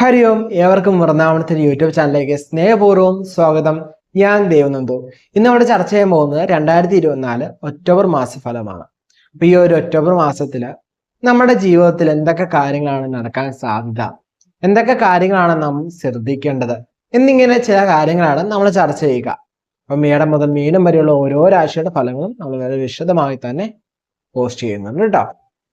ഹരി ഓം ഏവർക്കും വൃന്ദാവനത്തിന്റെ യൂട്യൂബ് ചാനലിലേക്ക് സ്നേഹപൂർവം സ്വാഗതം. ഞാൻ ദേവനന്ദു. ഇന്ന് നമ്മുടെ ചർച്ച ചെയ്യാൻ പോകുന്നത് രണ്ടായിരത്തി ഇരുപത്തിനാല് ഒക്ടോബർ മാസഫലമാണ്. അപ്പൊ ഈ ഒരു ഒക്ടോബർ മാസത്തിൽ നമ്മുടെ ജീവിതത്തിൽ എന്തൊക്കെ കാര്യങ്ങളാണ് നടക്കാൻ സാധ്യത? എന്തൊക്കെ കാര്യങ്ങളാണ് നാം ശ്രദ്ധിക്കേണ്ടത്? എന്നിങ്ങനെ ചില കാര്യങ്ങളാണ് നമ്മൾ ചർച്ച ചെയ്യുക. അപ്പൊ മേടം മുതൽ മീനം വരെയുള്ള ഓരോ രാശിയുടെ ഫലങ്ങളും നമ്മൾ വളരെ വിശദമായി തന്നെ പോസ്റ്റ് ചെയ്യുന്നുണ്ട് കേട്ടോ.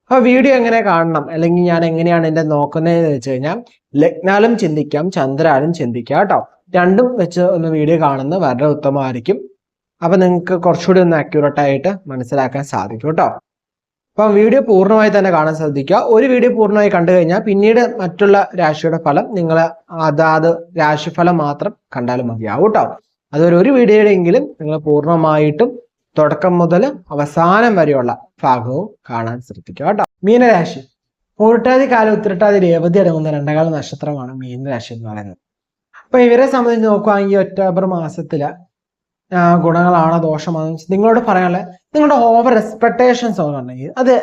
അപ്പൊ വീഡിയോ എങ്ങനെ കാണണം? അല്ലെങ്കിൽ ഞാൻ എങ്ങനെയാണ് എന്റെ നോക്കുന്നതെന്ന് വെച്ച് കഴിഞ്ഞാൽ ലഗ്നാലും ചിന്തിക്കാം ചന്ദ്രാലും ചിന്തിക്കാം കേട്ടോ. രണ്ടും വെച്ച് ഒന്ന് വീഡിയോ കാണുന്നത് വളരെ ഉത്തമമായിരിക്കും. അപ്പൊ നിങ്ങൾക്ക് കുറച്ചുകൂടി ഒന്ന് അക്യൂറേറ്റ് ആയിട്ട് മനസ്സിലാക്കാൻ സാധിക്കും കേട്ടോ. അപ്പം വീഡിയോ പൂർണമായി തന്നെ കാണാൻ ശ്രദ്ധിക്കുക. ഒരു വീഡിയോ പൂർണമായി കണ്ടു കഴിഞ്ഞാൽ പിന്നീട് മറ്റുള്ള രാശിയുടെ ഫലം നിങ്ങൾ അതാത് രാശിഫലം മാത്രം കണ്ടാലും മതിയാവും കേട്ടോ. അതൊരു ഒരു വീഡിയോയുടെ എങ്കിലും നിങ്ങൾ പൂർണമായിട്ടും തുടക്കം മുതൽ അവസാനം വരെയുള്ള ഭാഗവും കാണാൻ ശ്രദ്ധിക്കുക കേട്ടോ. മീനരാശി. പൂരട്ടാതി കാലം ഉത്തിരട്ടാതി രേവതി അടങ്ങുന്ന രണ്ടകാല നക്ഷത്രമാണ് മീനരാശി എന്ന് പറയുന്നത്. അപ്പൊ ഇവരെ സംബന്ധിച്ച് നോക്കുകയാണെങ്കിൽ ഒക്ടോബർ മാസത്തിൽ ഗുണങ്ങളാണോ ദോഷമാണോ? നിങ്ങളോട് പറയാനുള്ള നിങ്ങളുടെ ഓവർ എക്സ്പെക്ടേഷൻസ് ഉണ്ടെങ്കിൽ അത്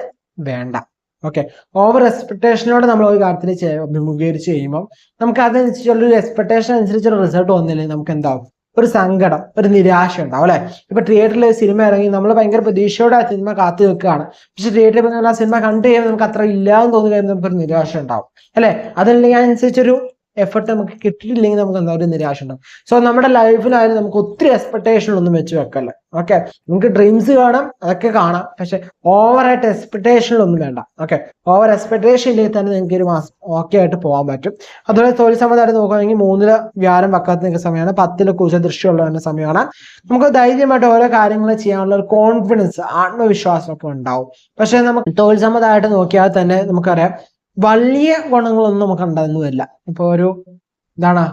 വേണ്ട. ഓക്കെ ഓവർ എക്സ്പെക്ടേഷനോട് നമ്മൾ ഒരു കാര്യത്തിൽ അഭിമുഖീകരിച്ച് കഴിയുമ്പോൾ നമുക്ക് അതനുസരിച്ചുള്ള ഒരു എക്സ്പെക്ടേഷൻ അനുസരിച്ചുള്ള റിസൾട്ട് വന്നില്ലെങ്കിൽ നമുക്ക് എന്താവും? ഒരു സങ്കടം ഒരു നിരാശ ഉണ്ടാവും അല്ലെ? ഇപ്പൊ തിയേറ്ററിൽ സിനിമ ഇറങ്ങി നമ്മൾ ഭയങ്കര പ്രതീക്ഷയോടെ ആ സിനിമ കാത്തു നിൽക്കുകയാണ്. പക്ഷെ തിയേറ്ററിൽ പോയി ആ സിനിമ കണ്ടു കഴിയുമ്പോൾ നമുക്ക് അത്ര ഇല്ലാന്ന് തോന്നി കഴിയുമ്പോൾ നമുക്കൊരു നിരാശ ഉണ്ടാവും. അല്ലെ? അതല്ലെങ്കിൽ അതിനനുസരിച്ചൊരു എഫർട്ട് നമുക്ക് കിട്ടിയില്ലെങ്കിൽ നമുക്ക് എന്താ ഒരു നിരാശ ഉണ്ടാവും. സോ നമ്മുടെ ലൈഫിലായാലും നമുക്ക് ഒത്തിരി എക്സ്പെക്ടേഷൻ ഒന്നും വെച്ച് വെക്കല്ല. ഓക്കെ നമുക്ക് ഡ്രീംസ് കാണാം അതൊക്കെ കാണാം. പക്ഷെ ഓവറായിട്ട് എക്സ്പെക്ടേഷനിലൊന്നും വേണ്ട. ഓക്കെ ഓവർ എക്സ്പെക്ടേഷൻ ഇല്ലെങ്കിൽ തന്നെ നിങ്ങൾക്ക് ഒരു മാസം ഓക്കെ ആയിട്ട് പോകാൻ പറ്റും. അതുപോലെ തൊഴിൽ സമയത്തായിട്ട് നോക്കുകയാണെങ്കിൽ മൂന്നിൽ വ്യാരം പക്കത്ത് നിൽക്കുന്ന സമയമാണ് പത്തിൽ കുശ ദൃശ്യമുള്ള സമയമാണ്. നമുക്ക് ധൈര്യമായിട്ട് ഓരോ കാര്യങ്ങൾ ചെയ്യാനുള്ള ഒരു കോൺഫിഡൻസ് ആത്മവിശ്വാസം ഒക്കെ ഉണ്ടാവും. പക്ഷെ നമുക്ക് തൊഴിൽ സമ്മതമായിട്ട് നോക്കിയാൽ തന്നെ നമുക്കറിയാം വലിയ ഗുണങ്ങളൊന്നും നമുക്ക് ഉണ്ടാകുന്നതല്ല ഇപ്പൊ ഒരു എന്താണ്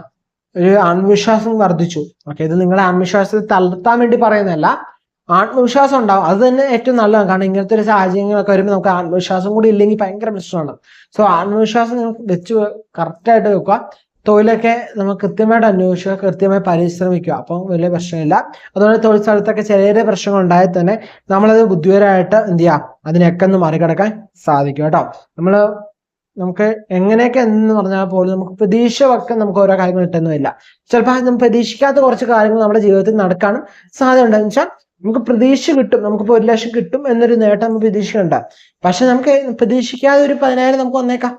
ഒരു ആത്മവിശ്വാസം വർദ്ധിച്ചു. ഓക്കെ ഇത് നിങ്ങളെ ആത്മവിശ്വാസത്തെ തളർത്താൻ വേണ്ടി പറയുന്നതല്ല ആത്മവിശ്വാസം ഉണ്ടാവും. അത് തന്നെ ഏറ്റവും നല്ലതാണ്. കാരണം ഇങ്ങനത്തെ ഒരു സാഹചര്യങ്ങളൊക്കെ വരുമ്പോൾ നമുക്ക് ആത്മവിശ്വാസം കൂടി ഇല്ലെങ്കിൽ ഭയങ്കര പ്രശ്നമാണ്. സോ ആത്മവിശ്വാസം നിങ്ങൾക്ക് വെച്ച് കറക്റ്റായിട്ട് വെക്കുക. തൊഴിലൊക്കെ നമുക്ക് കൃത്യമായിട്ട് അന്വേഷിക്കുക കൃത്യമായി പരിശ്രമിക്കുക. അപ്പം വലിയ പ്രശ്നമില്ല. അതുപോലെ തൊഴിൽ സ്ഥലത്തൊക്കെ ചെറിയ ചെറിയ പ്രശ്നങ്ങൾ ഉണ്ടായാൽ തന്നെ നമ്മളത് ബുദ്ധിപരമായിട്ട് എന്ത് ചെയ്യാം അതിനൊക്കെ ഒന്ന് മറികടക്കാൻ സാധിക്കും കേട്ടോ. നമ്മൾ നമുക്ക് എങ്ങനെയൊക്കെ എന്ന് പറഞ്ഞാൽ പോലും നമുക്ക് പ്രതീക്ഷ വക്കം നമുക്ക് ഓരോ കാര്യങ്ങൾ കിട്ടുന്നില്ല ചിലപ്പോൾ നമുക്ക് പ്രതീക്ഷിക്കാത്ത കുറച്ച് കാര്യങ്ങൾ നമ്മുടെ ജീവിതത്തിൽ നടക്കാനും സാധ്യത ഉണ്ടെന്ന് വെച്ചാൽ നമുക്ക് പ്രതീക്ഷ കിട്ടും. നമുക്കിപ്പോൾ ഒരു ലക്ഷം കിട്ടും എന്നൊരു നേട്ടം നമുക്ക് പ്രതീക്ഷിക്കണ്ട പക്ഷെ നമുക്ക് പ്രതീക്ഷിക്കാതെ ഒരു പതിനായിരം നമുക്ക് വന്നേക്കാം.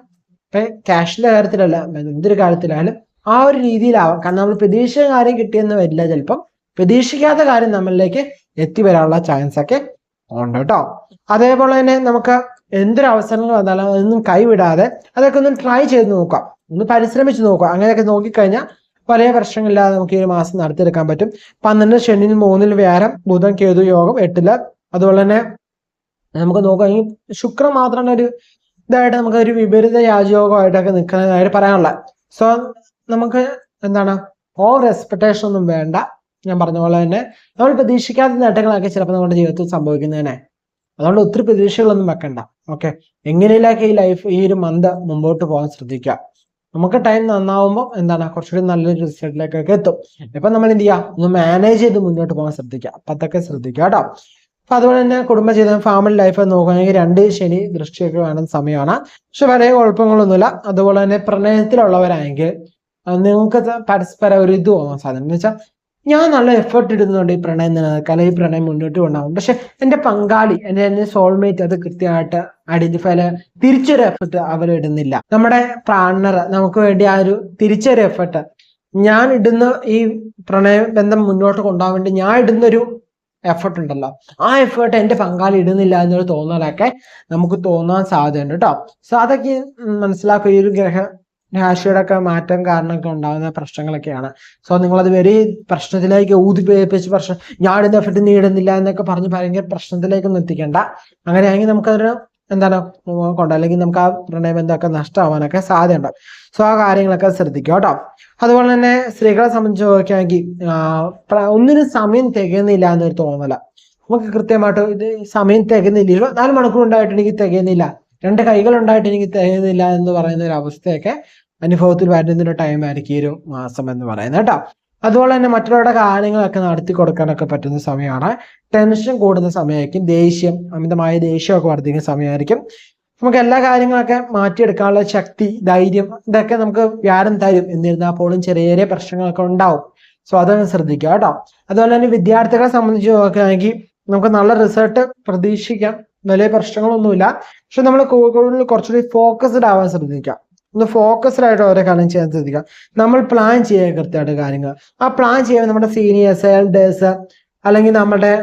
ഇപ്പൊ ക്യാഷിന്റെ കാര്യത്തിലല്ല എന്തൊരു കാര്യത്തിലായാലും ആ ഒരു രീതിയിലാവാം. കാരണം നമ്മൾ പ്രതീക്ഷിച്ച കാര്യം കിട്ടിയെന്ന് വരില്ല ചിലപ്പം. പ്രതീക്ഷിക്കാത്ത കാര്യം നമ്മളിലേക്ക് എത്തി വരാനുള്ള ചാൻസ് ഒക്കെ ഉണ്ട് കേട്ടോ. അതേപോലെ തന്നെ നമുക്ക് എന്തൊരു അവസരങ്ങൾ വന്നാലും അതൊന്നും കൈവിടാതെ അതൊക്കെ ഒന്ന് ട്രൈ ചെയ്ത് നോക്കാം. ഒന്ന് പരിശ്രമിച്ച് നോക്കാം. അങ്ങനെയൊക്കെ നോക്കിക്കഴിഞ്ഞാൽ വലിയ പ്രശ്നങ്ങളില്ലാതെ നമുക്ക് ഈ ഒരു മാസം നടത്തിയെടുക്കാൻ പറ്റും. പന്ത്രണ്ട് ശനിയിൽ മൂന്നിൽ വ്യാരം ബുധൻ കേതു യോഗം എട്ടിൽ. അതുപോലെ തന്നെ നമുക്ക് നോക്കുകയാണെങ്കിൽ ശുക്രൻ മാത്രമാണ് ഒരു ഇതായിട്ട് നമുക്ക് ഒരു വിപരീത രാജയോഗമായിട്ടൊക്കെ നിൽക്കുന്നതായിട്ട് പറയാനുള്ള. സോ നമുക്ക് എന്താണ്? ഓവർ എക്സ്പെക്ടേഷൻ ഒന്നും വേണ്ട. ഞാൻ പറഞ്ഞ പോലെ തന്നെ നമ്മൾ പ്രതീക്ഷിക്കാത്ത നേട്ടങ്ങളൊക്കെ ചിലപ്പോൾ നമ്മുടെ ജീവിതത്തിൽ സംഭവിക്കുന്നതിനെ അതുകൊണ്ട് ഒത്തിരി പ്രതീക്ഷകളൊന്നും വെക്കണ്ട. ഓക്കെ എങ്ങനെയൊക്കെ ഈ ലൈഫ് ഈ ഒരു മന്ത് മുമ്പോട്ട് പോകാൻ ശ്രദ്ധിക്കുക? നമുക്ക് ടൈം നന്നാവുമ്പോൾ എന്താണ്? കുറച്ചുകൂടി നല്ലൊരു റിസൾട്ടിലേക്കൊക്കെ എത്തും. ഇപ്പൊ നമ്മൾ എന്ത് ചെയ്യുക? ഒന്ന് മാനേജ് ചെയ്ത് മുന്നോട്ട് പോകാൻ ശ്രദ്ധിക്കുക. അപ്പൊ അതൊക്കെ ശ്രദ്ധിക്കുക കേട്ടോ. അപ്പൊ അതുപോലെ തന്നെ കുടുംബജീവിതം ഫാമിലി ലൈഫ് നോക്കുകയാണെങ്കിൽ രണ്ട് ശനി ദൃഷ്ടിയൊക്കെ വേണം സമയമാണ്. പക്ഷെ വലിയ കുഴപ്പങ്ങളൊന്നുമില്ല. അതുപോലെ തന്നെ പ്രണയത്തിലുള്ളവരാണെങ്കിൽ നിങ്ങൾക്ക് പരസ്പരം ഒരു ഇത് തോന്നാൻ സാധനം എന്ന് വെച്ചാൽ ഞാൻ നല്ല എഫേർട്ട് ഇടുന്നുണ്ട് ഈ പ്രണയം നിലനിൽക്കാൻ ഈ പ്രണയം മുന്നോട്ട് കൊണ്ടാകും പക്ഷെ എന്റെ പങ്കാളി എന്റെ എന്റെ സോൾമേറ്റ് അത് കൃത്യമായിട്ട് ഐഡന്റിഫൈ തിരിച്ചൊരു എഫർട്ട് അവർ ഇടുന്നില്ല. നമ്മുടെ പാർട്ണർ നമുക്ക് വേണ്ടി ആ ഒരു തിരിച്ചൊരു എഫർട്ട് ഞാൻ ഇടുന്ന ഈ പ്രണയ ബന്ധം മുന്നോട്ട് കൊണ്ടുപോകാൻ വേണ്ടി ഞാൻ ഇടുന്ന ഒരു എഫർട്ട് ഉണ്ടല്ലോ. ആ എഫേർട്ട് എന്റെ പങ്കാളി ഇടുന്നില്ല എന്നൊരു തോന്നലൊക്കെ നമുക്ക് തോന്നാൻ സാധ്യതയുണ്ട് കേട്ടോ. സോ അതൊക്കെ മനസ്സിലാക്കുക ഈ ഒരു ഗ്രഹ രാശിയുടെ ഒക്കെ മാറ്റം കാരണമൊക്കെ ഉണ്ടാകുന്ന പ്രശ്നങ്ങളൊക്കെയാണ്. സോ നിങ്ങളത് വരെ പ്രശ്നത്തിലേക്ക് ഊതി പേപ്പിച്ച് പ്രശ്നം ഞാൻ ഇത് എഫക്ട് നേടുന്നില്ല എന്നൊക്കെ പറഞ്ഞ് ഭയങ്കര പ്രശ്നത്തിലേക്കൊന്നും എത്തിക്കണ്ട. അങ്ങനെയാണെങ്കിൽ നമുക്കതൊരു എന്താണ് കൊണ്ട് അല്ലെങ്കിൽ നമുക്ക് ആ പ്രണയബന്ധമൊക്കെ നഷ്ടമാവാനൊക്കെ സാധ്യത സോ ആ കാര്യങ്ങളൊക്കെ ശ്രദ്ധിക്കുക കേട്ടോ. അതുപോലെ തന്നെ സ്ത്രീകളെ സംബന്ധിച്ച് നോക്കുകയാണെങ്കിൽ ഒന്നിനും സമയം തികയുന്നില്ല എന്നൊരു തോന്നല. നമുക്ക് കൃത്യമായിട്ട് ഇത് സമയം തികയുന്നില്ല. ഇരുപത്തിനാല് മണിക്കൂർ ഉണ്ടായിട്ട് എനിക്ക് തികയുന്നില്ല. രണ്ട് കൈകൾ ഉണ്ടായിട്ട് എനിക്ക് തികയുന്നില്ല എന്ന് പറയുന്ന ഒരു അവസ്ഥയൊക്കെ അനുഭവത്തിൽ വരുന്നതിന്റെ ഒരു ടൈം ആയിരിക്കും ഈ ഒരു മാസം എന്ന് പറയുന്നത് കേട്ടോ. അതുപോലെ തന്നെ മറ്റുള്ളവരുടെ കാര്യങ്ങളൊക്കെ നടത്തി കൊടുക്കാനൊക്കെ പറ്റുന്ന സമയമാണ്. ടെൻഷൻ കൂടുന്ന സമയമായിരിക്കും. ദേഷ്യം അമിതമായ ദേഷ്യമൊക്കെ വർദ്ധിക്കുന്ന സമയമായിരിക്കും. നമുക്ക് എല്ലാ കാര്യങ്ങളൊക്കെ മാറ്റിയെടുക്കാനുള്ള ശക്തി ധൈര്യം ഇതൊക്കെ നമുക്ക് വ്യാരം തരും. എന്നിരുന്നാൽ പോലും ചെറിയ ചെറിയ പ്രശ്നങ്ങളൊക്കെ ഉണ്ടാവും. സോ അതൊന്ന് ശ്രദ്ധിക്കുക കേട്ടോ. അതുപോലെ തന്നെ വിദ്യാർത്ഥികളെ സംബന്ധിച്ച് നോക്കുകയാണെങ്കിൽ നമുക്ക് നല്ല റിസൾട്ട് പ്രതീക്ഷിക്കാം. വലിയ പ്രശ്നങ്ങളൊന്നുമില്ല. പക്ഷെ നമ്മൾ കൂടുതൽ കുറച്ചുകൂടി ഫോക്കസ്ഡ് ആവാൻ ശ്രദ്ധിക്കാം. ഒന്ന് ഫോക്കസ്ഡ് ആയിട്ട് ഓരോ കാര്യം ചെയ്യാൻ ശ്രദ്ധിക്കാം നമ്മൾ പ്ലാൻ ചെയ്യുക കൃത്യമായിട്ട് കാര്യങ്ങൾ. ആ പ്ലാൻ ചെയ്യാൻ നമ്മുടെ സീനിയേഴ്സ് എൽഡേഴ്സ് അല്ലെങ്കിൽ നമ്മുടെ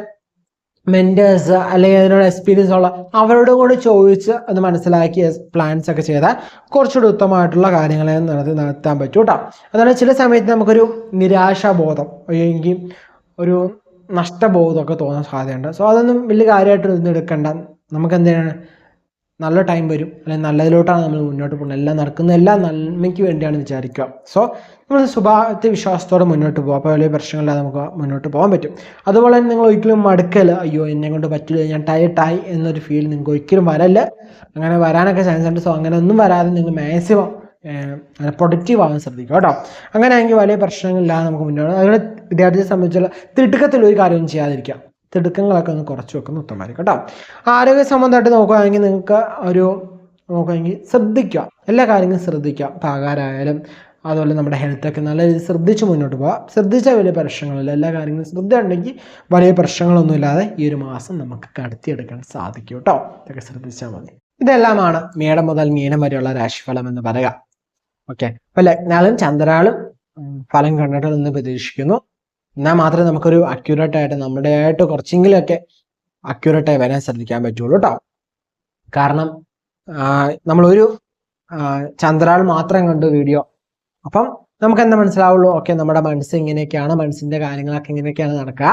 മെന്റേഴ്സ് അല്ലെങ്കിൽ അതിനോട് എക്സ്പീരിയൻസ് ഉള്ള അവരോട് കൂടി ചോദിച്ച് അത് മനസ്സിലാക്കി പ്ലാൻസ് ഒക്കെ ചെയ്താൽ കുറച്ചുകൂടി ഉത്തമമായിട്ടുള്ള കാര്യങ്ങളെ നടത്തി നടത്താൻ പറ്റും കേട്ടോ അതാണ് ചില സമയത്ത് നമുക്കൊരു നിരാശാബോധം അല്ലെങ്കിൽ ഒരു നഷ്ടബോധമൊക്കെ തോന്നാൻ സാധ്യതയുണ്ട്. സോ അതൊന്നും വലിയ കാര്യമായിട്ട് ഒന്നും എടുക്കണ്ട. നമുക്ക് എന്താണ് നല്ല ടൈം വരും. അല്ലെങ്കിൽ നല്ലതിലോട്ടാണ് നമ്മൾ മുന്നോട്ട് പോകുന്നത്. എല്ലാം നടക്കുന്ന എല്ലാ നന്മയ്ക്ക് വേണ്ടിയാണ് വിചാരിക്കുക. സോ നമ്മൾ സ്വഭാവത്തെ വിശ്വാസത്തോടെ മുന്നോട്ട് പോകും അപ്പോൾ വലിയ പ്രശ്നങ്ങളില്ലാതെ നമുക്ക് മുന്നോട്ട് പോകാൻ പറ്റും. അതുപോലെ തന്നെ നിങ്ങൾ ഒരിക്കലും മടുക്കൽ അയ്യോ എന്നെ കൊണ്ട് പറ്റില്ല. ഞാൻ ടയർട്ടായി എന്നൊരു ഫീൽ നിങ്ങൾക്ക് ഒരിക്കലും വരല്ല. അങ്ങനെ വരാനൊക്കെ ചാൻസ് ഉണ്ട്. സോ അങ്ങനെ ഒന്നും വരാതെ നിങ്ങൾ മാക്സിമം പ്രൊഡക്റ്റീവ് ആവാൻ ശ്രദ്ധിക്കുക കേട്ടോ. അങ്ങനെ ആണെങ്കിൽ വലിയ പ്രശ്നങ്ങളില്ലാതെ നമുക്ക് മുന്നോട്ട് അതുപോലെ വിദ്യാർത്ഥിയെ സംബന്ധിച്ചുള്ള തിടുക്കത്തിൽ ഒരു കാര്യവും ചെയ്യാതിരിക്കുക. തിടുക്കങ്ങളൊക്കെ ഒന്ന് കുറച്ച് വെക്കുന്ന ഉത്തമമായിരിക്കും കേട്ടോ. ആരോഗ്യ സംബന്ധമായിട്ട് നോക്കുകയാണെങ്കിൽ നിങ്ങൾക്ക് ഒരു നോക്കുകയാണെങ്കിൽ ശ്രദ്ധിക്കുക. എല്ലാ കാര്യങ്ങളും ശ്രദ്ധിക്കുക. പാകാരായാലും അതുപോലെ നമ്മുടെ ഹെൽത്തൊക്കെ നല്ല രീതിയിൽ ശ്രദ്ധിച്ച് മുന്നോട്ട് പോകാം ശ്രദ്ധിച്ചാൽ വലിയ പ്രശ്നങ്ങളില്ല എല്ലാ കാര്യങ്ങളും ശ്രദ്ധ ഉണ്ടെങ്കിൽ വലിയ പ്രശ്നങ്ങളൊന്നുമില്ലാതെ ഈ ഒരു മാസം നമുക്ക് കടത്തിയെടുക്കാൻ സാധിക്കും കേട്ടോ. ഇതൊക്കെ ശ്രദ്ധിച്ചാൽ മതി. ഇതെല്ലാമാണ് മേടം മുതൽ മീനം വരെയുള്ള രാശിഫലം എന്ന് പറയുക. ഓക്കെ. അപ്പൊ ലഗ്നാളും ചന്ദ്രാളും ഫലം കണ്ടിട്ട് നിന്ന് പ്രതീക്ഷിക്കുന്നു. എന്നാൽ മാത്രമേ നമുക്കൊരു അക്യൂറേറ്റ് ആയിട്ട് നമ്മുടെ ആയിട്ട് കുറച്ചെങ്കിലൊക്കെ അക്യൂറേറ്റ് ആയി വരാൻ ശ്രദ്ധിക്കാൻ പറ്റുള്ളൂ കേട്ടോ കാരണം നമ്മളൊരു ചന്ദ്രാൾ മാത്രം കണ്ടു വീഡിയോ അപ്പം നമുക്ക് എന്താ മനസ്സിലാവുള്ളൂ? ഓക്കെ നമ്മുടെ മനസ്സ് ഇങ്ങനെയൊക്കെയാണ് മനസ്സിന്റെ കാര്യങ്ങളൊക്കെ ഇങ്ങനെയൊക്കെയാണ് നടക്കുക.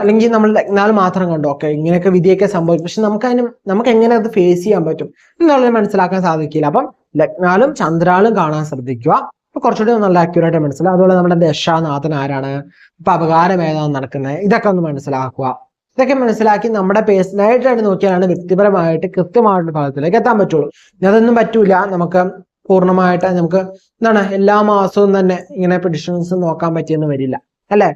അല്ലെങ്കിൽ നമ്മൾ എന്നാൽ മാത്രം കണ്ടു. ഓക്കെ ഇങ്ങനെയൊക്കെ വിധിയൊക്കെ സംഭവിക്കും. പക്ഷെ നമുക്ക് അതിന് നമുക്ക് എങ്ങനെ അത് ഫേസ് ചെയ്യാൻ പറ്റും? എന്നുള്ളത് മനസ്സിലാക്കാൻ സാധിക്കില്ല. അപ്പം ലഗ്നാലും ചന്ദ്രാലും കാണാൻ ശ്രദ്ധിക്കുക. അപ്പൊ കുറച്ചുകൂടി നല്ല അക്യൂറേറ്റ് മനസ്സിലാവും അതുപോലെ നമ്മുടെ ദശാനാഥൻ ആരാണ്? ഇപ്പൊ അപകാരം ഏതാണ് നടക്കുന്നത്. ഇതൊക്കെ ഒന്ന് മനസ്സിലാക്കുക. ഇതൊക്കെ മനസ്സിലാക്കി നമ്മുടെ പേഴ്സണായിട്ടായിട്ട് നോക്കിയാലാണ് വ്യക്തിപരമായിട്ട് കൃത്യമായിട്ട് ഭാഗത്തിലേക്ക് എത്താൻ പറ്റുള്ളൂ. അതൊന്നും പറ്റൂല. നമുക്ക് പൂർണമായിട്ട് നമുക്ക് എന്താണ് എല്ലാ മാസവും തന്നെ ഇങ്ങനെ പ്രഡിഷൻസ് നോക്കാൻ പറ്റിയെന്ന് വരില്ല. അല്ലെ?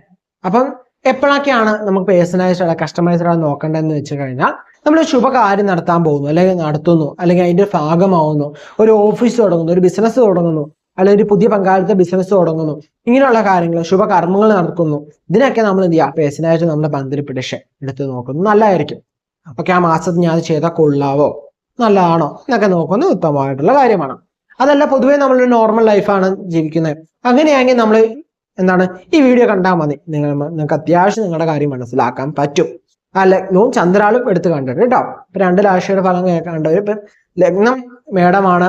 അപ്പം എപ്പോഴൊക്കെയാണ് നമുക്ക് പേഴ്സണലൈസ്ഡ് കസ്റ്റമൈസ്ഡ് ആയിട്ട് നോക്കേണ്ടതെന്ന് വെച്ച് കഴിഞ്ഞാൽ നമ്മൾ ശുഭകാര്യം നടത്താൻ പോകുന്നു അല്ലെങ്കിൽ നടത്തുന്നു അല്ലെങ്കിൽ അതിന്റെ ഭാഗമാവുന്നു ഒരു ഓഫീസ് തുടങ്ങുന്നു ഒരു ബിസിനസ് തുടങ്ങുന്നു. അല്ലെങ്കിൽ ഒരു പുതിയ പങ്കാളിത്ത ബിസിനസ് തുടങ്ങുന്നു. ഇങ്ങനെയുള്ള കാര്യങ്ങൾ ശുഭകർമ്മങ്ങൾ നടക്കുന്നു. ഇതിനൊക്കെ നമ്മൾ എന്ത് ചെയ്യുക? പേഴ്സണായിട്ട് നമ്മുടെ ബന്ധത്തിൽ പിടിച്ച് എടുത്ത് നോക്കുന്നു. നല്ലതായിരിക്കും. അപ്പൊ ആ മാസത്തിൽ ഞാൻ അത് ചെയ്താൽ കൊള്ളാവോ? നല്ലതാണോ? എന്നൊക്കെ നോക്കുന്നത് ഉത്തമമായിട്ടുള്ള കാര്യമാണ്. അതല്ല പൊതുവേ നമ്മളൊരു നോർമൽ ലൈഫാണ് ജീവിക്കുന്നത്. അങ്ങനെയാണെങ്കിൽ നമ്മൾ എന്താണ്? ഈ വീഡിയോ കണ്ടാൽ മതി. നിങ്ങൾ നിങ്ങൾക്ക് അത്യാവശ്യം നിങ്ങളുടെ കാര്യം മനസ്സിലാക്കാൻ പറ്റും. ആ ലഗ്നവും ചന്ദ്രാളും എടുത്ത് കണ്ടിട്ട് കേട്ടോ. ഇപ്പൊ രണ്ട് രാശിയുടെ ഫലം കണ്ടവർ ഇപ്പൊ ലഗ്നം മേടമാണ്.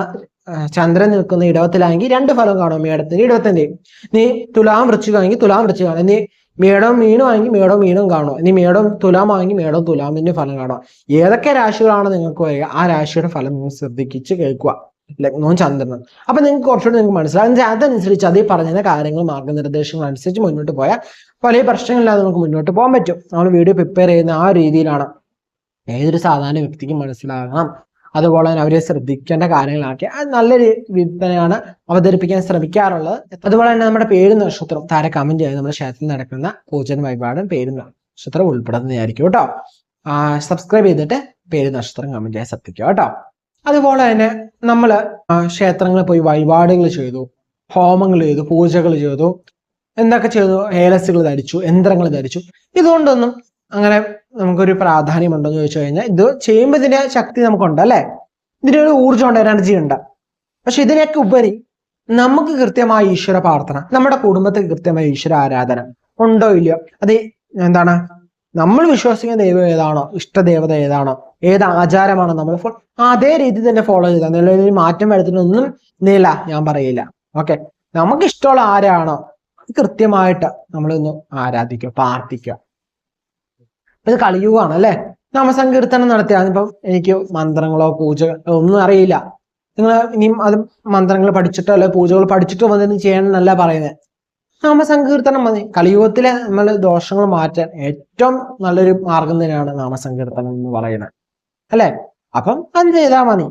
ചന്ദ്രൻ നിൽക്കുന്ന ഇടവത്തിലാണെങ്കിൽ രണ്ട് ഫലം കാണും മേടത്തിന്റെ ഇടവത്തിന്റെയും നീ തുലാം വൃശ്ചികമാണെങ്കിൽ തുലാം വൃശ്ചികമാണ്. നീ മേടം മീനും മേടം മീനും കാണും. ഇനി മേടം തുലാം ആണെങ്കിൽ മേടം തുലാമിന്റെ ഫലം കാണും. ഏതൊക്കെ രാശികളാണ് നിങ്ങൾക്ക് വരിക? ആ രാശിയുടെ ഫലം നിങ്ങൾ ശ്രദ്ധിച്ച് കേൾക്കുക. ലഗ്നവും ചന്ദ്രനും അപ്പൊ നിങ്ങൾക്ക് കുറച്ചുകൂടി നിങ്ങൾക്ക് മനസ്സിലാകും അതനുസരിച്ച് അതേ പറഞ്ഞ കാര്യങ്ങൾ മാർഗനിർദ്ദേശങ്ങൾ അനുസരിച്ച് മുന്നോട്ട് പോയാൽ പല പ്രശ്നങ്ങളില്ലാതെ നമുക്ക് മുന്നോട്ട് പോകാൻ പറ്റും. നമ്മൾ വീഡിയോ പ്രിപ്പയർ ചെയ്യുന്ന ആ രീതിയിലാണ്. ഏതൊരു സാധാരണ വ്യക്തിക്കും മനസ്സിലാകണം. അതുപോലെ തന്നെ അവരെ ശ്രദ്ധിക്കേണ്ട കാര്യങ്ങളാക്കി. അത് നല്ലൊരു വിൽപ്പനയാണ് അവതരിപ്പിക്കാൻ ശ്രമിക്കാറുള്ളത്. അതുപോലെ തന്നെ നമ്മുടെ പേര് നക്ഷത്രം താരെ കമന്റ് ചെയ്ത് നമ്മുടെ ക്ഷേത്രത്തിൽ നടക്കുന്ന പൂജന വഴിപാടും പേര് നക്ഷത്രം ഉൾപ്പെടുന്നതായിരിക്കും കേട്ടോ. സബ്സ്ക്രൈബ് ചെയ്തിട്ട് പേര് നക്ഷത്രം കമന്റ് ചെയ്യാൻ ശ്രദ്ധിക്കുക കേട്ടോ. അതുപോലെ തന്നെ നമ്മൾ ക്ഷേത്രങ്ങളിൽ പോയി വഴിപാടുകൾ ചെയ്തു ഹോമങ്ങൾ ചെയ്തു പൂജകൾ ചെയ്തു എന്തൊക്കെ ചെയ്തു? ഏലസുകൾ ധരിച്ചു യന്ത്രങ്ങൾ ധരിച്ചു. ഇതുകൊണ്ടൊന്നും അങ്ങനെ നമുക്കൊരു പ്രാധാന്യമുണ്ടെന്ന് ചോദിച്ചു കഴിഞ്ഞാൽ ഇത് ചെയ്യുമ്പോൾ ഇതിന്റെ ശക്തി നമുക്കുണ്ട് അല്ലെ? ഊർജം ഉണ്ട് എനർജി ഉണ്ട്. പക്ഷെ ഇതിനൊക്കെ ഉപരി നമുക്ക് കൃത്യമായ ഈശ്വര പ്രാർത്ഥന നമ്മുടെ കുടുംബത്തിൽ കൃത്യമായ ഈശ്വര ആരാധന ഉണ്ടോ ഇല്ലയോ? അത് എന്താണ്? നമ്മൾ വിശ്വസിക്കുന്ന ദൈവം ഏതാണോ ഇഷ്ടദേവത ഏതാണോ ഏത് ആചാരമാണോ നമ്മൾ അതേ രീതി തന്നെ ഫോളോ ചെയ്താൽ നിലവിൽ മാറ്റം വരുത്തുന്നൊന്നും നീല ഞാൻ പറയില്ല. ഓക്കെ നമുക്ക് ഇഷ്ടമുള്ള ആരാണോ കൃത്യമായിട്ട് നമ്മളൊന്ന് ആരാധിക്കുക പ്രാർത്ഥിക്കുക. ഇത് കളിയുകയാണ് അല്ലെ? നാമസങ്കീർത്തനം നടത്തിയാൽ ഇപ്പം എനിക്ക് മന്ത്രങ്ങളോ പൂജകളോ ഒന്നും അറിയില്ല. നിങ്ങൾ ഇനിയും അത് മന്ത്രങ്ങൾ പഠിച്ചിട്ടോ അല്ലെ പൂജകൾ പഠിച്ചിട്ടോ വന്നിട്ട് ചെയ്യണമെന്നല്ല പറയുന്നത് നാമസങ്കീർത്തനം മതി. കലിയുഗത്തിലെ നമ്മൾ ദോഷങ്ങൾ മാറ്റാൻ ഏറ്റവും നല്ലൊരു മാർഗം തന്നെയാണ് നാമസങ്കീർത്തനം എന്ന് പറയുന്നത്. അല്ലെ? അപ്പം അത് ചെയ്താൽ മതി.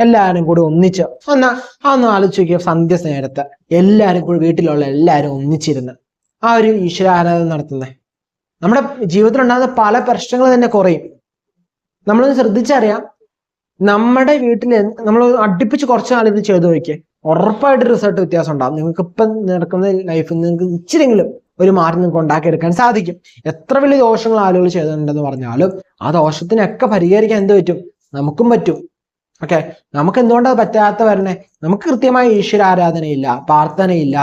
എല്ലാവരും കൂടി ഒന്നിച്ച് ഒന്ന് ഒന്ന് ആലോചിച്ച് നോക്കിയ സന്ധ്യ നേരത്തെ എല്ലാവരും കൂടി വീട്ടിലുള്ള എല്ലാവരും ഒന്നിച്ചിരുന്ന് ആ ഒരു ഈശ്വരാരാധന നടത്തുന്നത് നമ്മുടെ ജീവിതത്തിൽ ഉണ്ടാകുന്ന പല പ്രശ്നങ്ങൾ തന്നെ കുറയും. നമ്മളൊന്ന് ശ്രദ്ധിച്ചറിയാം. നമ്മുടെ വീട്ടിൽ നമ്മൾ അടുപ്പിച്ച് കുറച്ച് നാൾ ഇത് ചെയ്തു നോക്കിയേ. ഉറപ്പായിട്ട് റിസൾട്ട് വ്യത്യാസം ഉണ്ടാകും നിങ്ങൾക്ക് ഇപ്പം നടക്കുന്ന ലൈഫിൽ നിങ്ങൾക്ക് ഇച്ചിരെങ്കിലും ഒരു മാറ്റം നിങ്ങൾക്ക് ഉണ്ടാക്കിയെടുക്കാൻ സാധിക്കും. എത്ര വലിയ ദോഷങ്ങൾ ആളുകൾ ചെയ്തിട്ടുണ്ടെന്ന് പറഞ്ഞാലും ആ ദോഷത്തിനൊക്കെ പരിഹരിക്കാൻ എന്ത് പറ്റും? നമുക്കും പറ്റും. ഓക്കെ? നമുക്ക് എന്തുകൊണ്ടാണ് പറ്റാത്ത വരണേ? നമുക്ക് കൃത്യമായ ഈശ്വര ആരാധനയില്ല പ്രാർത്ഥനയില്ല.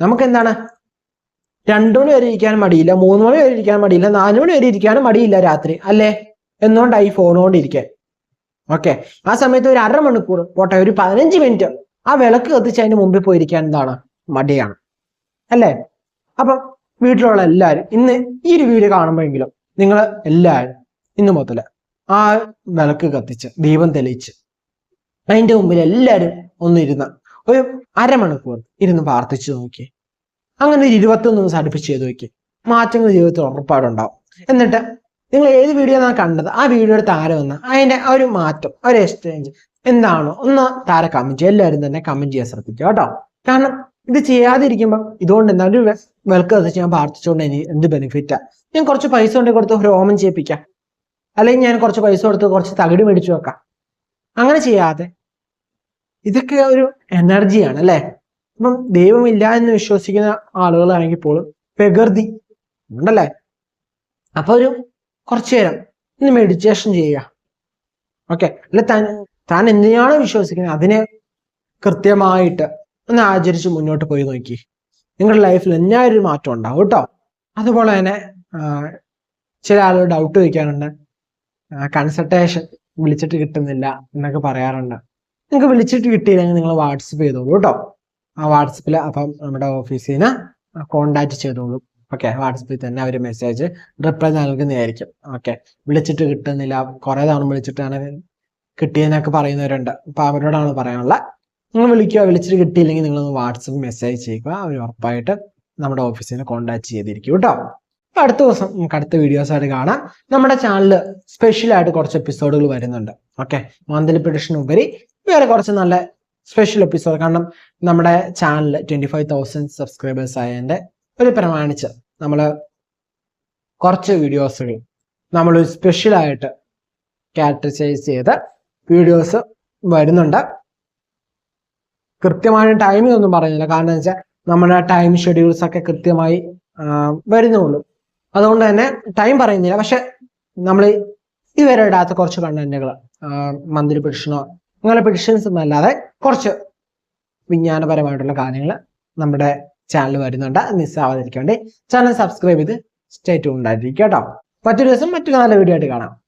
നമുക്ക് എന്താണ്? രണ്ടു മണി വരെ ഇരിക്കാൻ മടിയില്ല മൂന്ന് മണി വരെ ഇരിക്കാൻ മടിയില്ല നാലു മണി വരെ ഇരിക്കാനും മടിയില്ല രാത്രി അല്ലേ? എന്നുകൊണ്ടായി ഫോൺ കൊണ്ടിരിക്കാൻ ഓക്കെ ആ സമയത്ത് ഒരു അരമണിക്കൂർ പോട്ടെ ഒരു പതിനഞ്ച് മിനിറ്റ് ആ വിളക്ക് കത്തിച്ച് അതിന് മുമ്പിൽ പോയിരിക്കാൻ എന്താണ്? മടിയാണ്. അല്ലേ? അപ്പം വീട്ടിലുള്ള എല്ലാവരും ഇന്ന് ഈ ഒരു വീഡിയോ കാണുമ്പോഴെങ്കിലും നിങ്ങൾ എല്ലാവരും ഇന്ന് മുതൽ ആ വിളക്ക് കത്തിച്ച് ദീപം തെളിയിച്ച് അതിന്റെ മുമ്പിൽ എല്ലാവരും ഒന്നിരുന്ന് ഒരു അരമണിക്കൂർ ഇരുന്ന് പ്രാർത്ഥിച്ചു നോക്കി അങ്ങനെ ഒരു ഇരുപത്തൊന്ന് ദിവസം അടുപ്പിച്ച് ചെയ്ത് നോക്കി. മാറ്റങ്ങൾ ജീവിതത്തിൽ ഉറപ്പാടുണ്ടാവും. എന്നിട്ട് നിങ്ങൾ ഏത് വീഡിയോ ആണ് കണ്ടത്? ആ വീഡിയോയുടെ താരം വന്ന അതിന്റെ ആ ഒരു മാറ്റം ഒരു എക്സ്ചേഞ്ച് എന്താണോ ഒന്ന് താര കമന്റ് ചെയ്യുക. എല്ലാവരും തന്നെ കമന്റ് ചെയ്യാൻ ശ്രദ്ധിക്കുക കേട്ടോ. കാരണം ഇത് ചെയ്യാതിരിക്കുമ്പോൾ ഇതുകൊണ്ട് എന്താ ഒരു വെൽക്കം ഞാൻ പ്രാർത്ഥിച്ചുകൊണ്ട് ഇനി എന്ത് ബെനിഫിറ്റാ ഞാൻ കുറച്ച് പൈസ കൊണ്ട് കൊടുത്ത് ഹോമം ചെയ്യിപ്പിക്കാം. അല്ലെങ്കിൽ ഞാൻ കുറച്ച് പൈസ കൊടുത്ത് കുറച്ച് തകിട് മേടിച്ചു വെക്കാം. അങ്ങനെ ചെയ്യാതെ ഇതൊക്കെ ഒരു എനർജിയാണ് അല്ലെ? അപ്പം ദൈവമില്ല എന്ന് വിശ്വസിക്കുന്ന ആളുകളാണെങ്കിൽ പോലും പ്രകൃതി ഉണ്ടല്ലേ? അപ്പൊ ഒരു കുറച്ചു നേരം ഒന്ന് മെഡിറ്റേഷൻ ചെയ്യുക. ഓക്കെ അല്ല താൻ താൻ എന്തിനാണോ വിശ്വസിക്കുന്നത്? അതിനെ കൃത്യമായിട്ട് ഒന്ന് ആചരിച്ച് മുന്നോട്ട് പോയി നോക്കി. നിങ്ങളുടെ ലൈഫിൽ ഒരു മാറ്റം ഉണ്ടാവും കേട്ടോ. അതുപോലെ തന്നെ ചില ആളുകൾ ഡൗട്ട് ചോദിക്കാറുണ്ട്. കൺസൾട്ടേഷൻ വിളിച്ചിട്ട് കിട്ടുന്നില്ല എന്നൊക്കെ പറയാറുണ്ട്. നിങ്ങൾക്ക് വിളിച്ചിട്ട് കിട്ടിയില്ലെങ്കിൽ നിങ്ങൾ വാട്സപ്പ് ചെയ്തോളൂ കേട്ടോ. ആ വാട്സപ്പിൽ അപ്പം നമ്മുടെ ഓഫീസിൽ നിന്ന് കോണ്ടാക്ട് ചെയ്തോളൂ. ഓക്കെ വാട്സപ്പിൽ തന്നെ അവർ മെസ്സേജ് റിപ്ലൈ നൽകുന്നതായിരിക്കും. ഓക്കെ വിളിച്ചിട്ട് കിട്ടുന്നില്ല. കുറേ തവണ വിളിച്ചിട്ടാണ് കിട്ടിയെന്നൊക്കെ പറയുന്നവരുണ്ട്. അപ്പോൾ അവരോടാണ് പറയാനുള്ളത് നിങ്ങൾ വിളിക്കുക വിളിച്ചിട്ട് കിട്ടിയില്ലെങ്കിൽ നിങ്ങളൊന്ന് വാട്സപ്പ് മെസ്സേജ് ചെയ്യുക. അവർ ഉറപ്പായിട്ട് നമ്മുടെ ഓഫീസിൽ നിന്ന് കോണ്ടാക്ട് ചെയ്തിരിക്കും കേട്ടോ. അപ്പം അടുത്ത ദിവസം നമുക്ക് അടുത്ത വീഡിയോസ് ആയിട്ട് കാണാം. നമ്മുടെ ചാനലിൽ സ്പെഷ്യലായിട്ട് കുറച്ച് എപ്പിസോഡുകൾ വരുന്നുണ്ട്. ഓക്കെ മന്ത്ലി പ്രഡിഷനുപരി വേറെ കുറച്ച് നല്ല സ്പെഷ്യൽ എപ്പിസോഡ് കാരണം നമ്മുടെ channel twenty five thousand subscribers ആയതിന്റെ ഒരു പ്രമാണിച്ച് നമ്മൾ കുറച്ച് വീഡിയോസുകൾ നമ്മൾ സ്പെഷ്യലായിട്ട് ക്യാരക്ടറൈസ് ചെയ്ത വീഡിയോസ് വരുന്നുണ്ട്. കൃത്യമായ ടൈമിംഗ് ഒന്നും പറയുന്നില്ല. കാരണം വെച്ചാൽ നമ്മുടെ ടൈം ഷെഡ്യൂൾസ് ഒക്കെ കൃത്യമായി വരുന്നുള്ളൂ. അതുകൊണ്ട് തന്നെ ടൈം പറയുന്നില്ല. പക്ഷെ നമ്മൾ ഇതുവരെ ഇടാത്ത കുറച്ച് കണ്ടന്റുകൾ മന്ത്രി പെഡിഷനോ അങ്ങനെ പെഡിഷൻസ് എന്നല്ലാതെ കുറച്ച് വിജ്ഞാനപരമായിട്ടുള്ള കാര്യങ്ങൾ നമ്മുടെ ചാനൽ വരുന്നുണ്ട്. മിസ്സാവാതിരിക്കാൻ വേണ്ടി ചാനൽ സബ്സ്ക്രൈബ് ചെയ്ത് സ്റ്റേ ട്യൂൺഡ് ആയിരിക്കും കേട്ടോ. മറ്റൊരു ദിവസം മറ്റൊരു നല്ല വീഡിയോ ആയിട്ട് കാണാം.